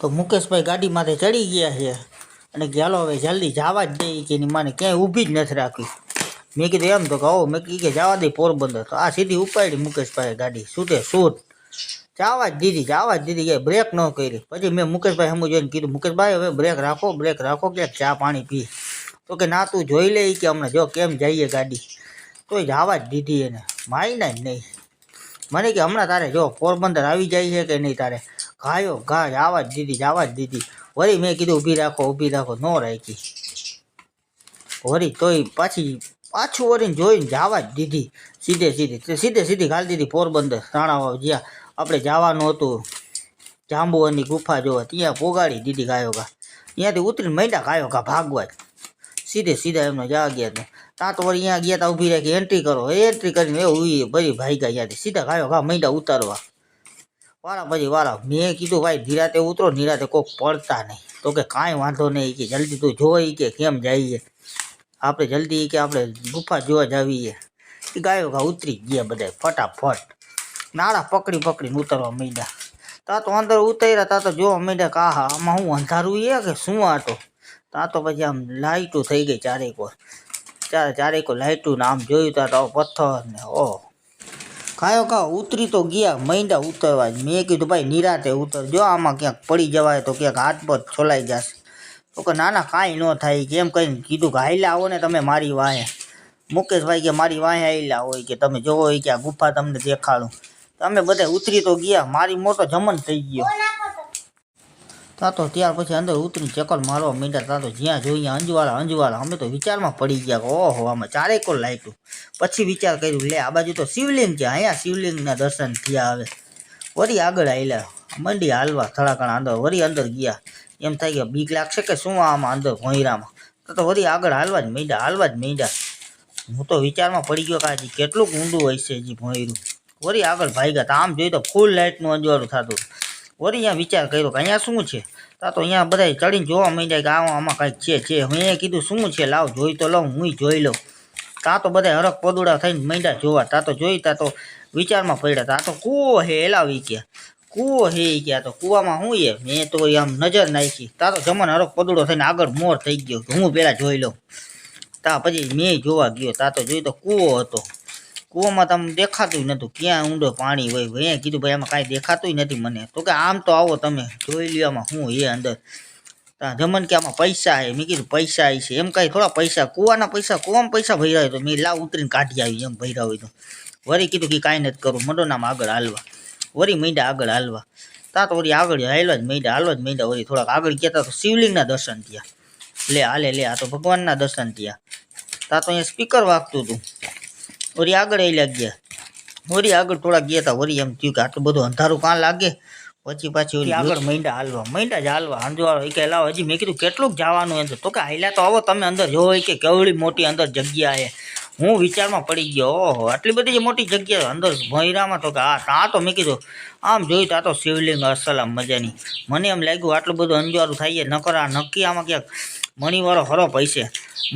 તો મુકેશભાઈ ગાડીમાંથી ચડી ગયા છે. અને કે ચાલો હવે જલ્દી જવા જ દઈએ કે એની માને ક્યાંય ઊભી જ નથી રાખી. મેં કીધું એમ તો કહો મેં કીધું કે જવા દે પોરબંદર. તો આ સીધી ઉપાડી મુકેશભાઈ ગાડી. છૂટે છૂટ જવા જ દીધી, જવા જ દીધી. કે બ્રેક ન કરી. પછી મેં મુકેશભાઈ હમું જોઈને કીધું, મુકેશભાઈ, હવે બ્રેક રાખો બ્રેક રાખો કે ચા પાણી પી. તો કે, ના, તું જોઈ લે કે હમણાં જો કેમ જઈએ ગાડી. તોય જવા જ દીધી એને. માયના જ નહીં. મને કે, હમણાં તારે જો પોરબંદર આવી જાય છે કે નહીં તારે? ગાયો ઘા જવા જ દીધી જવા જ દીધી વળી મેં કીધું ઊભી રાખો ઊભી રાખો. ન રાખી. વળી તોય પાછી, પાછું વળીને જોઈને જવા જ દીધી. સીધે, સીધી સીધે, સીધી ઘાલી દીધી પોરબંદર, રાણાવાવ જ્યાં આપણે જવાનું હતું જાંબુવાની ગુફા જોવા, ત્યાં પોગાડી દીધી ગાયો ગા. ત્યાંથી ઉતરીને મૈડા ગાયો ઘા ભાગવા જ. સીધે, સીધા એમને જવા ગયા હતા ત્યાં તો વળી અહીંયા ગયા તા ઊભી રાખી એન્ટ્રી કરો. એન્ટ્રી કરીને એવું ઉઈ ભરી ભાઈ ગયા ત્યાંથી. સીધા ગાયો ગા મૈડા ઉતારવા. વાળા પછી વાળા મેં કીધું, ભાઈ ધીરાતે ઉતરો, નિરાતે કોક પડતા નહીં. તો કે, કાંઈ વાંધો નહીં કે, જલ્દી તું જોઈ કે, કેમ જઈએ? આપણે જલ્દી કે, આપણે ગુફા જોવા જાવીએ. એ ગાયો ગા ઉતરી ગયા બધા ફટાફટ. નાળા પકડી પકડીને ઉતરવા માંડ્યા. તા તો અંદર ઉતર્યા, તા તો જોવા માંડ્યા કે, આહા, આમાં હું અંધારું એ કે શું આતો તા તો પછી આમ લાઇટું થઈ ગઈ ચારેક વાર. ચારે ચારેક લાઇટું ને આમ જોયું, તા તો પથ્થર ને, ઓહ. કાયો કા ઉતરી તો ગયા, મૈંડા ઉતરવા મેં કીધું, ભાઈ, નિરાતે ઉતરજો. આમાં ક્યાંક પડી જવાય તો ક્યાંક હાથ પર છોલાઈ જશે. તો કે, ના ના, કાંઈ ન થાય. કેમ કહીને કીધું કે હાઈલા આવો ને તમે મારી વાહે. મુકેશભાઈ કે, મારી વાહે આવેલા હોય કે, તમે જોવો હોય કે આ ગુફા તમને દેખાડું. તમે બધા ઉતરી તો ગયા. મારી મોટો જમન થઈ ગયો. તા તો ત્યાર પછી અંદર ઉતરી ચક્કર મારવા માંડ્યા. તા તો જ્યાં જોઈએ અંજવાળા અંજવાળા. અમે તો વિચારમાં પડી ગયા ઓહો, આમાં કોલ લાઈટું પછી વિચાર કર્યું, લે, આ બાજુ તો શિવલિંગ છે, અહીંયા શિવલિંગના દર્શન થયા હવે. વળી આગળ આવેલા મંડી હાલવા થડાકણા અંદર, વળી અંદર ગયા. એમ થાય કે બીક લાગશે કે શું આમાં અંદર ભોંયરામાં? તો તો વળી આગળ હાલવા જ મીંડા હાલવા જ મીંડા હું તો વિચારમાં પડી ગયો કે હજી કેટલું ઊંડું હોય છે હજી ભોંયરું. વળી આગળ ભાગ્યા, તા આમ જોઈએ તો ફૂલ લાઇટનું અંજવાળું થતું વળી અહીંયા વિચાર કર્યો કે અહીંયા શું છે? તા તો અહીંયા બધા ચડીને જોવા માંડ્યા કે આમાં આમાં કાંઈક છે છે. હું અહીંયા કીધું, શું છે? લાવ, જોઈ તો લઉં હું જોઈ લઉં. તા તો બધા હરક પદુડા થઈને માંડ્યા જોવા. તા તો જોઈ, તા તો વિચારમાં પડ્યા. તા તો કૂવો હે એલાવી ગયા. કૂવો હે ગયા તો કૂવામાં શું એ? મેં તો આમ નજર નાખી. તા તો જમણ હરક પદુડો થઈને આગળ મોર થઈ ગયો. હું પહેલાં જોઈ લઉં. તા પછી મેં જોવા ગયો. તા તો જોઈ તો કૂવો હતો. કૂવામાં તમને દેખાતું નહોતું ક્યાં ઊંડો પાણી હોય અહીંયા કીધું, ભાઈ, આમાં કાંઈ દેખાતું નથી મને. તો કે, આમ તો આવો તમે. જોઈ લ્યો આમાં શું એ અંદર. જમન કે આમાં પૈસા છે? મેં કીધું પૈસા છે. એમ કાંઈ થોડા પૈસા, કૂવાના પૈસા કૂવામાં પૈસા ભર્યા હોય તો મેં લાવ ઉતરીને કાઢી આવી એમ ભર્યા હોય તો. વળી કીધું કે કાંઈ નથી કરું. મંડો નામ આગળ હાલવા. વળી મીંડા આગળ હાલવા. તા તો વળી આગળ હાલવા જ મીંડા હાલવા જ મીંડા. વળી થોડાક આગળ ગયા તો શિવલિંગના દર્શન થયા. લે, હાલે, લે, આ તો ભગવાનના દર્શન થયા. તા તો અહીંયા સ્પીકર વાગતું હતું વળી આગળ એ ગયા. વળી આગળ થોડા ગયા હતા વળી એમ થયું કે આટલું બધું અંધારું કાં લાગે? પછી પાછી ઓલી આગળ મૈંડા હાલવા મૈંડા જ હાલવા. હંજવાળો એ કે લાવ હજી મેં કીધું કેટલુંક જવાનું એમ તો. કે હાલ્યા તો આવો તમે અંદર જોવો કે કેવડી મોટી અંદર જગ્યા છે. હું વિચારમાં પડી ગયો ઓહો આટલી બધી જે મોટી જગ્યા અંદર ભોંયરામાં. તો કે આ આ તો મેં કીધું આમ જોયું તો આ તો શિવલિંગ અસલામ મજાની. મને એમ લાગ્યું આટલું બધું અંજવાળું થાય નકર આ નક્કી આમાં ક્યાંક મણીવાળો હરો પૈસે.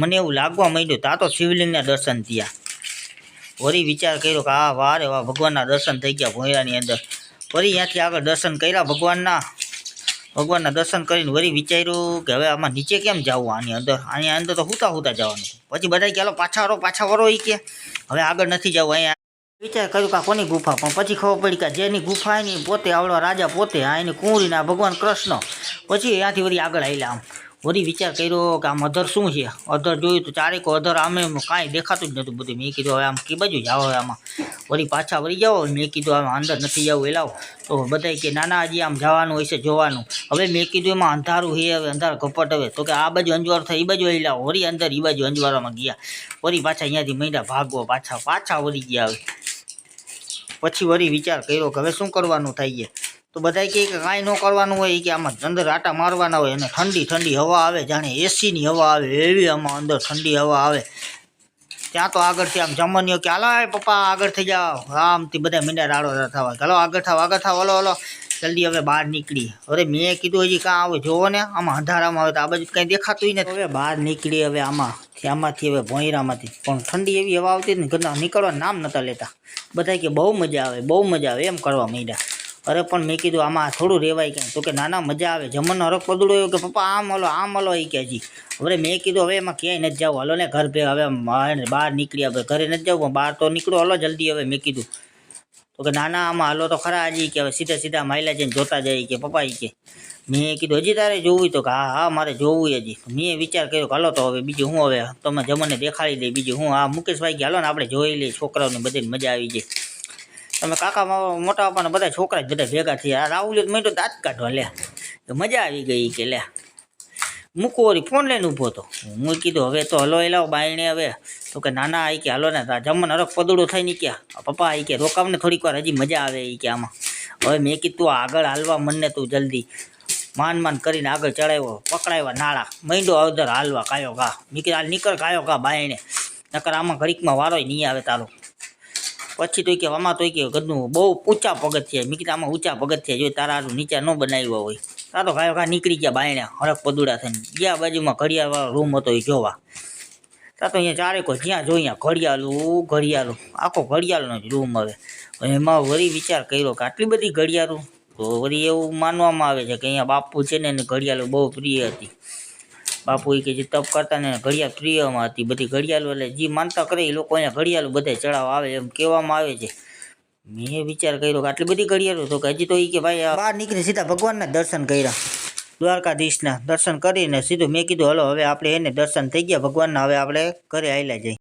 મને એવું લાગવા માંડ્યું તો આ તો શિવલિંગના દર્શન થયા. વળી વિચાર કર્યો કે આ વારે વાહ ભગવાનના દર્શન થઈ ગયા ભોંયરાની અંદર. વળી ત્યાંથી આગળ દર્શન કર્યા. ભગવાનના ભગવાનના દર્શન કરીને વળી વિચાર્યું કે હવે આમાં નીચે કેમ જવું આની અંદર? આની અંદર તો હુતા હુતા જવાનું પછી બધા ચાલો પાછા વરો પાછા વરો એ કે. હવે આગળ નથી જવું, અહીંયા વિચાર કર્યું કે કોની ગુફા? પણ પછી ખબર પડી કે જેની ગુફા એની પોતે, આવડો રાજા પોતે, આ એની કુંવરીના ભગવાન કૃષ્ણ. પછી ત્યાંથી વળી આગળ આવેલા આમ. વળી વિચાર કર્યો કે આમ અધર શું છે? અધર જોયું તો ચારેકો અધર આમે કાંઈ દેખાતું જ નહોતું બધું. મેં કીધું, હવે આમ કે બાજુ જાઓ આમાં. વળી પાછા વળી જાઓ. મેં કીધું, આમ અંદર નથી જવું, એલાવ. તો બધાય કે નાના હજી આમ જવાનું હોય છે જોવાનું. હવે મેં કીધું, એમાં અંધારું છે હવે, અંધાર કપટ હવે. તો કે, આ બાજુ અંજવાર થાય એ બાજુ એલાવ. વળી અંદર એ બાજુ અંજવારામાં ગયા. વળી પાછા અહીંયાથી મહિના ભાગવો પાછા પાછા વળી ગયા હવે. પછી વળી વિચાર કર્યો કે, હવે શું કરવાનું થાય છે? તો બધા કહે કે કાંઈ ન કરવાનું હોય કે આમાં અંદર આટા મારવાના હોય અને ઠંડી ઠંડી હવા આવે, જાણે એસીની હવા આવે, એવી આમાં અંદર ઠંડી હવા આવે. ત્યાં તો આગળથી આમ જમન્યો કે, હાલો પપ્પા, આગળ થઈ જાઓ. આમથી બધા મીંડા રાડો થવા ચાલો આગળ થાવ આગળ થાવ, હલો હલો. જલ્દી હવે બહાર નીકળી. અરે મેં કીધું હજી કાં આવે, જોવો ને, આમાં અંધારામાં આવે તો આ બાજુ કંઈ દેખાતું નથી. હવે બહાર નીકળી હવે આમાં આમાંથી હવે ભોંયરામાંથી. પણ ઠંડી એવી હવા આવતી ને, ઘરના નીકળવા નામ નહોતા લેતા. બધા કે બહુ મજા આવે, બહુ મજા આવે એમ કરવા માંડ્યા. અરે પણ મેં કીધું આમાં થોડું રહેવાય કંઈ તો કે ના ના મજા આવે. જમણનો હરક એવું કે પપ્પા આમ હલો આમ હલો એ કે હજી હવે મેં કીધું હવે એમાં ક્યાંય નથી જવું. હલો ને ઘર ભે હવે બહાર- નીકળી હવે ઘરે નથી જવું બહાર તો નીકળો. હલો જલ્દી હવે, મેં કીધું. તો કે ના ના આમાં હાલો તો ખરા હજી કે, હવે સીધા સીધા માયલા જઈને જોતા જાય કે, પપ્પા એ કે. મેં કીધું, હજી તારે જોવું તો કે, હા હા, મારે જોવું હજી. મેં વિચાર કર્યો કે, હાલો તો હવે બીજું હું હવે, તમે જમને દેખાડી દઈ બીજું હું, હા, મુકેશભાઈ કે, હાલો ને આપણે જોઈ લઈએ, છોકરાઓને બધાને મજા આવી જાય. તમે કાકા મોટા બાપાને બધા છોકરા જ બધા ભેગા થયા. રાહુલ મેં તો દાંત કાઢવા લે મજા આવી ગઈ કે લે મૂકો વળી, ફોન લઈને ઊભો હતો. હું કીધું હવે તો હલો લાવ બાયણે હવે. તો કે નાના આવી કે હલો ને જમણ હરખ પદડું થઈ નીક્યા. પપ્પા આઈ કે રોકાવને થોડીક વાર, હજી મજા આવે એ કે આમાં. હવે મેં કીધું આગળ હાલવા મને તું જલ્દી. માન માન કરીને આગળ ચડાવ્યો પકડાવ્યા નાળા. મૈંડો અવધર હાલવા કાયો ઘા નીકળ હાલ નીકળ કાયો ઘા બાયણે. નકર આમાં ઘડીકમાં વારોય નહીં આવે તારો. પછી તો કે, આમાં તો કે ગદનું બહુ ઊંચા પગથિયા મેં આમાં ઊંચા પગથિયા જો તારા નીચે ન બનાવ્યા હોય. તારો ગાયો ઘા નીકળી ગયા બાયણે હરક પદુડા થઈને. ગયા બાજુમાં ઘડિયાળવાળો રૂમ હતો એ જોવા. તા તો અહીંયા ચારે કોઈ જ્યાં જોઈએ ઘડિયાળું ઘડિયાળું. આખો ઘડિયાળનો જ રૂમ હવે. એમાં વળી વિચાર કર્યો કે આટલી બધી ઘડિયાળું? તો વળી એવું માનવામાં આવે છે કે અહીંયા બાપુ છે ને એને ઘડિયાળો બહુ પ્રિય હતી. બાપુ એ કે જે તપ કરતા ને ઘડિયાળ પ્રિયમાં હતી, બધી ઘડિયાળો એટલે જે માનતા કરે એ લોકો અહીંયા ઘડિયાળો બધા ચડાવવા આવે એમ કહેવામાં આવે છે. મેં વિચાર કર્યો કે આટલી બધી ઘડિયાળો તો કે હજી તો એ કે ભાઈ બહાર નીકળી સીધા ભગવાનના દર્શન કર્યા, દ્વારકાધીશના દર્શન કરીને સીધું મેં કીધું, હલો, હવે આપણે એને દર્શન થઈ ગયા, ભગવાનના હવે આપણે ઘરે આવેલા જઈએ.